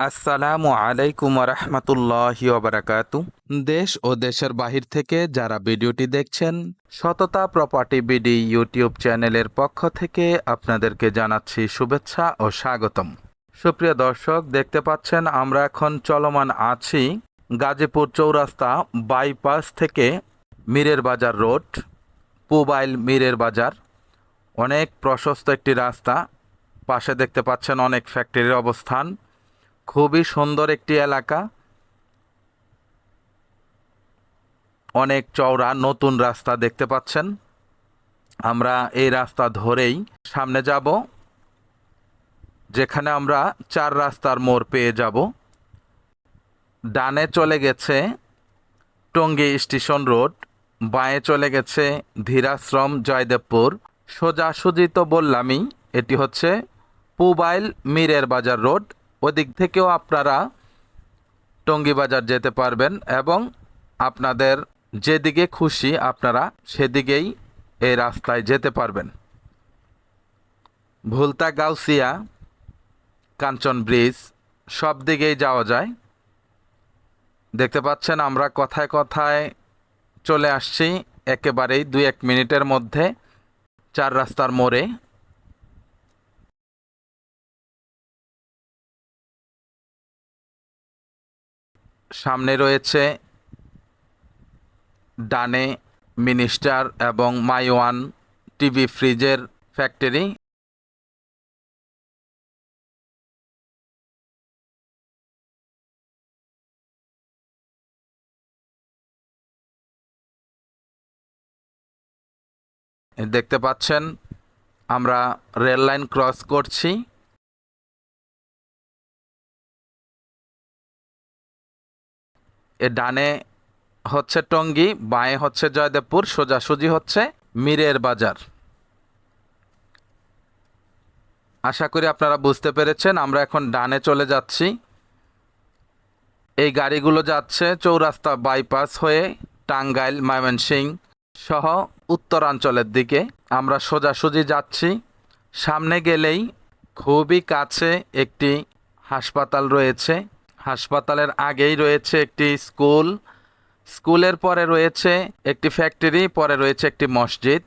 আসসালামু আলাইকুম রহমতুল্লাহি ওবরাকাতু দেশ ও দেশের বাহির থেকে যারা ভিডিওটি দেখছেন সততা প্রপার্টি বিডি ইউটিউব চ্যানেলের পক্ষ থেকে আপনাদেরকে জানাচ্ছি শুভেচ্ছা ও স্বাগতম। সুপ্রিয় দর্শক দেখতে পাচ্ছেন আমরা এখন চলমান আছি গাজীপুর চৌরাস্তা বাইপাস থেকে মীরের বাজার রোড পুবাইল মীরের বাজার। অনেক প্রশস্ত একটি রাস্তা পাশে দেখতে পাচ্ছেন অনেক ফ্যাক্টরির অবস্থান। খুবই সুন্দর একটি এলাকা। অনেক চওড়া নতুন রাস্তা দেখতে পাচ্ছেন। আমরা এই রাস্তা ধরেই সামনে যাব, যেখানে আমরা চার রাস্তার মোড় পেয়ে যাব। ডানে চলে গেছে টঙ্গী স্টেশন রোড, বাঁয়ে চলে গেছে ধীরাশ্রম, জয়দেবপুর। সোজাসুজি তো বললামই, এটি হচ্ছে পুবাইল মিরের বাজার রোড। ওদিক থেকেও আপনারা টঙ্গী বাজার যেতে পারবেন এবং আপনাদের যেদিকে খুশি আপনারা সেদিকেই এই রাস্তায় যেতে পারবেন। ভুলতা, গাউসিয়া, কাঞ্চন ব্রিজ, সব দিকেই যাওয়া যায়। দেখতে পাচ্ছেন আমরা কথায় কথায় চলে আসছি একেবারেই দুই এক মিনিটের মধ্যে চার রাস্তার মোড়ে। সামনে রয়েছে ডানে মিনিস্টার এবং মাইওয়ান টিভি ফ্রিজের ফ্যাক্টরি। দেখতে পাচ্ছেন, আমরা রেল লাইন ক্রস করছি। এ ডানে হচ্ছে টঙ্গী, বাঁয়ে হচ্ছে জয়দেবপুর, সোজাসুজি হচ্ছে মিরের বাজার। আশা করি আপনারা বুঝতে পেরেছেন, আমরা এখন ডানে চলে যাচ্ছি। এই গাড়িগুলো যাচ্ছে চৌরাস্তা বাইপাস হয়ে টাঙ্গাইল ময়মনসিং সহ উত্তরাঞ্চলের দিকে। আমরা সোজাসুজি যাচ্ছি। সামনে গেলেই খুবই কাছে একটি হাসপাতাল রয়েছে। হাসপাতালের আগেই রয়েছে একটি স্কুল। স্কুলের পরে রয়েছে একটি ফ্যাক্টরি পরে রয়েছে একটি মসজিদ।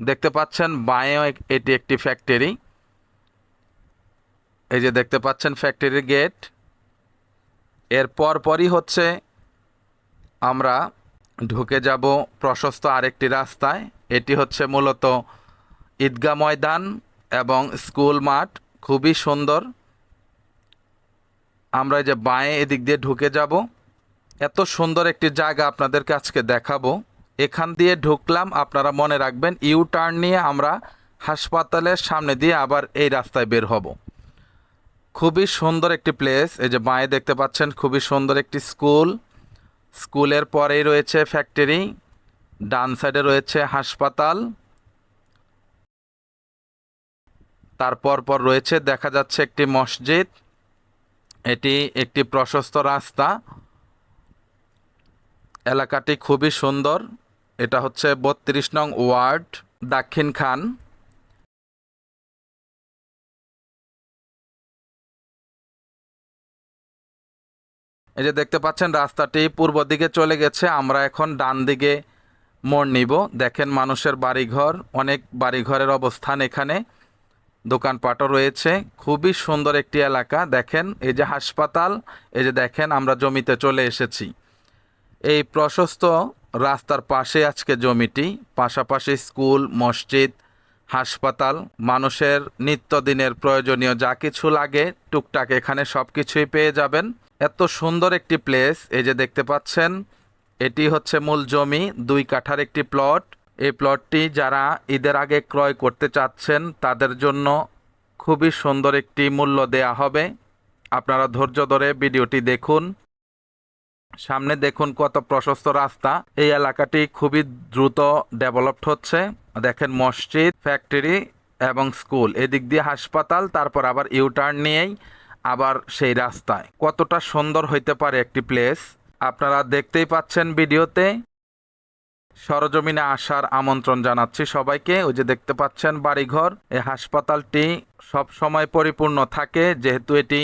দেখতে পাচ্ছেন বাঁয়েও এটি একটি ফ্যাক্টরি এই যে দেখতে পাচ্ছেন ফ্যাক্টরির গেটের পরপরই হচ্ছে আমরা ঢুকে যাব প্রশস্ত আরেকটি রাস্তায়। এটি হচ্ছে মূলত ঈদগাহ ময়দান এবং স্কুল মাঠ। খুবই সুন্দর। আমরা যে বাঁয়ে এদিক দিয়ে ঢুকে যাব। এত সুন্দর একটি জায়গা আপনাদেরকে আজকে দেখাবো। এখান দিয়ে ঢুকলাম, আপনারা মনে রাখবেন ইউ টার্ন নিয়ে আমরা হাসপাতালের সামনে দিয়ে আবার এই রাস্তায় বের হব। খুবই সুন্দর একটি প্লেস, এই যে বাঁয়ে দেখতে পাচ্ছেন, খুবই সুন্দর একটি স্কুল। স্কুলের পরেই রয়েছে ফ্যাক্টরি, ডান সাইডে রয়েছে হাসপাতাল। তারপর পর রয়েছে, দেখা যাচ্ছে একটি মসজিদ, এটি একটি প্রশস্ত রাস্তা। এলাকাটি খুবই সুন্দর। এটা হচ্ছে বত্রিশ নং ওয়ার্ড, দাক্ষিণ খান। এই যে দেখতে পাচ্ছেন, রাস্তাটি পূর্ব দিকে চলে গেছে। আমরা এখন ডান দিকে মোড় নিব। দেখেন, মানুষের বাড়িঘর, অনেক বাড়িঘরের অবস্থান এখানে। দোকানপাটও রয়েছে। খুবই সুন্দর একটি এলাকা। দেখেন, এই যে হাসপাতাল, এই যে দেখেন, আমরা জমিতে চলে এসেছি। এই প্রশস্ত রাস্তার পাশে আজকে জমিটি, পাশাপাশি স্কুল, মসজিদ, হাসপাতাল, মানুষের নিত্যদিনের প্রয়োজনীয় যা কিছু লাগে, টুকটাক এখানে সব কিছুই পেয়ে যাবেন। এত সুন্দর একটি প্লেস এই যে দেখতে পাচ্ছেন, এটি হচ্ছে মূল জমি, দুই কাঠার একটি প্লট এই প্লটটি যারা ঈদের আগে ক্রয় করতে চাচ্ছেন, তাদের জন্য খুবই সুন্দর একটি মূল্য দেয়া হবে। আপনারা ধৈর্য ধরে ভিডিওটি দেখুন। সামনে দেখুন কত প্রশস্ত রাস্তা। এই এলাকাটি খুবই দ্রুত ডেভেলপড হচ্ছে। দেখেন মসজিদ, ফ্যাক্টরি এবং স্কুল। এদিক দিয়ে হাসপাতাল, তারপর আবার ইউটার্ন নিয়েই আবার সেই রাস্তায়। কতটা সুন্দর হইতে পারে একটি প্লেস। আপনারা দেখতেই পাচ্ছেন ভিডিওতে। সরজমিনে আসার আমন্ত্রণ জানাচ্ছি সবাইকে। ওই যে দেখতে পাচ্ছেন বাড়িঘর। এই হাসপাতালটি সব সময় পরিপূর্ণ থাকে, যেহেতু এটি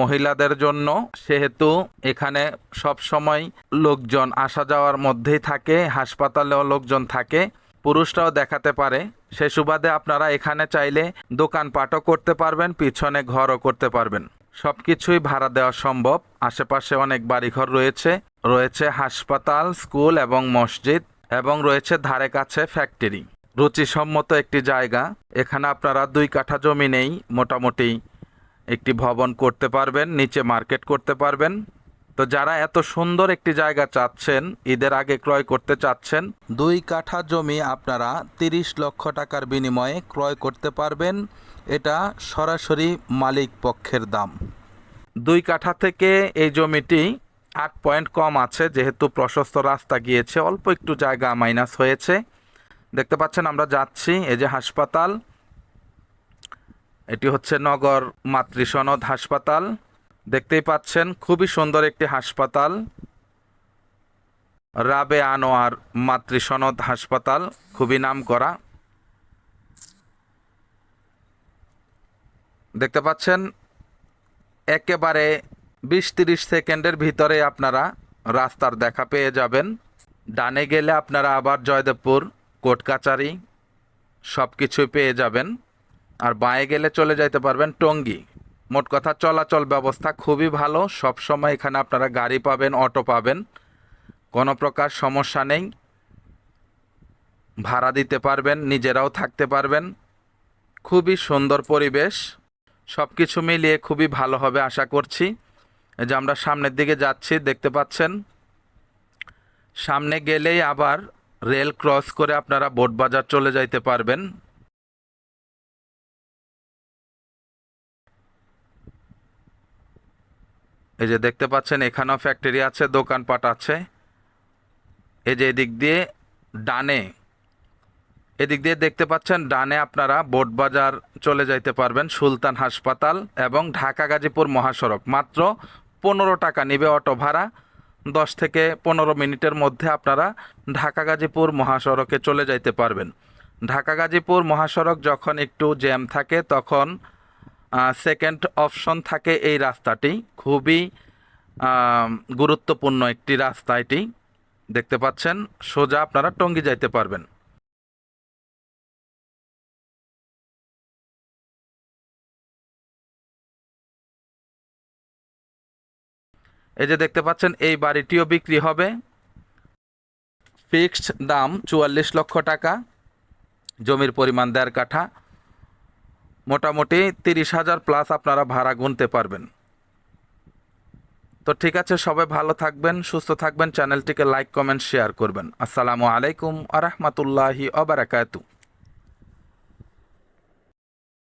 মহিলাদের জন্য। সেহেতু এখানে সব সময় লোকজন আসা যাওয়ার মধ্যেই থাকে, হাসপাতালেও লোকজন থাকে। পুরুষরাও দেখাতে পারে। সে সুবাদে আপনারা এখানে চাইলে দোকানপাটও করতে পারবেন, পিছনে ঘরও করতে পারবেন। সব কিছুই ভাড়া দেওয়া সম্ভব। আশেপাশে অনেক বাড়িঘর রয়েছে। রয়েছে হাসপাতাল, স্কুল এবং মসজিদ এবং রয়েছে ধারে কাছে ফ্যাক্টরি। রুচিসম্মত একটি জায়গা। এখানে আপনারা দুই কাঠা জমি নেই, মোটামুটি একটি ভবন করতে পারবেন, নিচে মার্কেট করতে পারবেন। তো যারা এত সুন্দর একটি জায়গা চাচ্ছেন, ঈদের আগে ক্রয় করতে চাচ্ছেন, দুই কাঠা জমি আপনারা তিরিশ লক্ষ টাকার বিনিময়ে ক্রয় করতে পারবেন। এটা সরাসরি মালিক পক্ষের দাম। দুই কাঠা থেকে এই জমিটি আট পয়েন্ট কম আছে, যেহেতু প্রশস্ত রাস্তা গিয়েছে, অল্প একটু জায়গা মাইনাস হয়েছে। দেখতে পাচ্ছেন আমরা যাচ্ছি, এই যে হাসপাতাল। এটি হচ্ছে নগর মাতৃসনদ হাসপাতাল। দেখতেই পাচ্ছেন, খুবই সুন্দর একটি হাসপাতাল। রাবে আনোয়ার মাতৃসনদ হাসপাতাল, খুবই নাম করা দেখতে পাচ্ছেন, একেবারে বিশ তিরিশ সেকেন্ডের ভিতরে আপনারা রাস্তার দেখা পেয়ে যাবেন। ডানে গেলে আপনারা আবার জয়দেবপুর কোর্ট কাচারি সব কিছুই পেয়ে যাবেন। আর বাঁয়ে গেলে চলে যাইতে পারবেন টঙ্গী। মোট কথা চলাচল ব্যবস্থা খুবই ভালো। সব সময় এখানে আপনারা গাড়ি পাবেন, অটো পাবেন। কোনো প্রকার সমস্যা নেই। ভাড়া দিতে পারবেন, নিজেরাও থাকতে পারবেন। খুবই সুন্দর পরিবেশ। সব কিছু মিলিয়ে খুবই ভালো হবে আশা করছি। যে আমরা সামনের দিকে যাচ্ছি, দেখতে পাচ্ছেন। সামনে গেলেই আবার রেল ক্রস করে আপনারা বোটবাজার চলে যাইতে পারবেন। এই যে দেখতে পাচ্ছেন, এখানেও ফ্যাক্টরি আছে, দোকানপাট আছে। এই যে এদিক দিয়ে ডানে, এদিক দিয়ে দেখতে পাচ্ছেন, ডানে আপনারা বোটবাজার চলে যাইতে পারবেন, সুলতান হাসপাতাল এবং ঢাকা গাজীপুর মহাসড়ক। মাত্র পনেরো টাকা নিবে অটো ভাড়া। দশ থেকে পনেরো মিনিটের মধ্যে আপনারা ঢাকা গাজীপুর মহাসড়কে চলে যাইতে পারবেন। ঢাকা গাজীপুর মহাসড়ক যখন একটু জ্যাম থাকে, তখন সেকেন্ড অপশন থাকে এই রাস্তাটি। খুবই গুরুত্বপূর্ণ একটি রাস্তা এটি। দেখতে পাচ্ছেন, সোজা আপনারা টঙ্গি যাইতে পারবেন। এই যে দেখতে পাচ্ছেন, এই বাড়িটিও বিক্রি হবে। ফিক্সড দাম চুয়াল্লিশ লক্ষ টাকা। জমির পরিমাণ দেড় কাঠা। মোটামুটি তিরিশ হাজার প্লাস আপনারা ভাড়া গুনতে পারবেন। তো ঠিক আছে, সবাই ভালো থাকবেন, সুস্থ থাকবেন, চ্যানেলটিকে লাইক কমেন্ট শেয়ার করবেন। আসসালামু আলাইকুম আ রহমতুল্লাহি অবরাকাতু